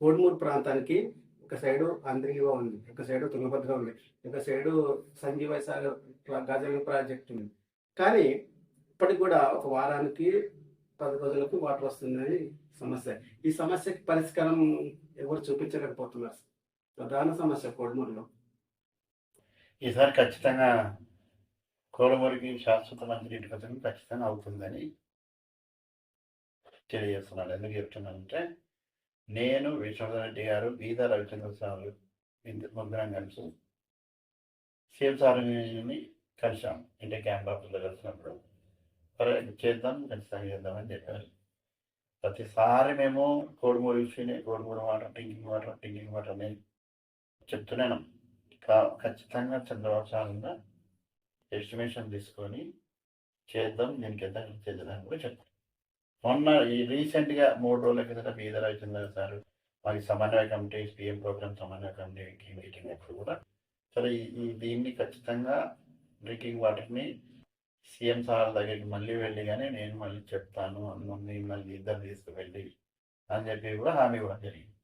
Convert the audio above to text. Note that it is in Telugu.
కోడుమూరు ప్రాంతానికి ఒక సైడు అంద్రిగివ ఉంది ఒక సైడు తుంగభద్ర ఉంది ఒక సైడు సంజీవ సాగర్ గజల ప్రాజెక్ట్ ఉంది. కానీ ఇప్పటికి కూడా ఒక వారానికి పది రోజులకు వాటర్ వస్తుందని సమస్య. ఈ సమస్యకి పరిష్కారం ఎవరు చూపించలేకపోతున్నారు? ప్రధాన సమస్య కోడుమూరులో. ఈసారి ఖచ్చితంగా కోలమూరికి శాశ్వత మంత్రి పథకం ఖచ్చితంగా అవుతుందని తెలియజేస్తున్నాడు. ఎందుకు చెప్తున్నానంటే నేను విశ్వనాథ్ రెడ్డి గారు బీద రవిచంద్ర సారు ఇందు ముగ్గురం కలిసి సీఎం సార్ని కలిసాం ఇంటి క్యాంప్ ఆఫీస్లో కలిసినప్పుడు. చేద్దాం ఖచ్చితంగా చేద్దామని చెప్పారు. ప్రతిసారి మేము కోడుమూరు విషయమే Kodumuru water drinking water drinking water అని చెప్తున్నాను కా- ఖచ్చితంగా చంద్రబాబు సార్ ఎస్టిమేషన్ తీసుకొని చేద్దాం దీనికి ఎంత చేద్దాం కూడా చెప్తాను మొన్న ఈ రీసెంట్గా మూడు రోజుల కిందట బీద రవిచంద్ర సార్. మాకు సమన్వయ కమిటీ పిఎం ప్రోగ్రామ్ సమన్వయ కమిటీ మీటింగ్ అప్పుడు కూడా. సరే ఈ- దీన్ని ఖచ్చితంగా డ్రింకింగ్ వాటర్ని సీఎం సార్ దగ్గరికి మళ్ళీ వెళ్ళి కానీ నేను మళ్ళీ చెప్తాను. అన్నీ మళ్ళీ ఇద్దరు తీసుకువెళ్ళి అని చెప్పి కూడా హామీ కూడా జరిగింది.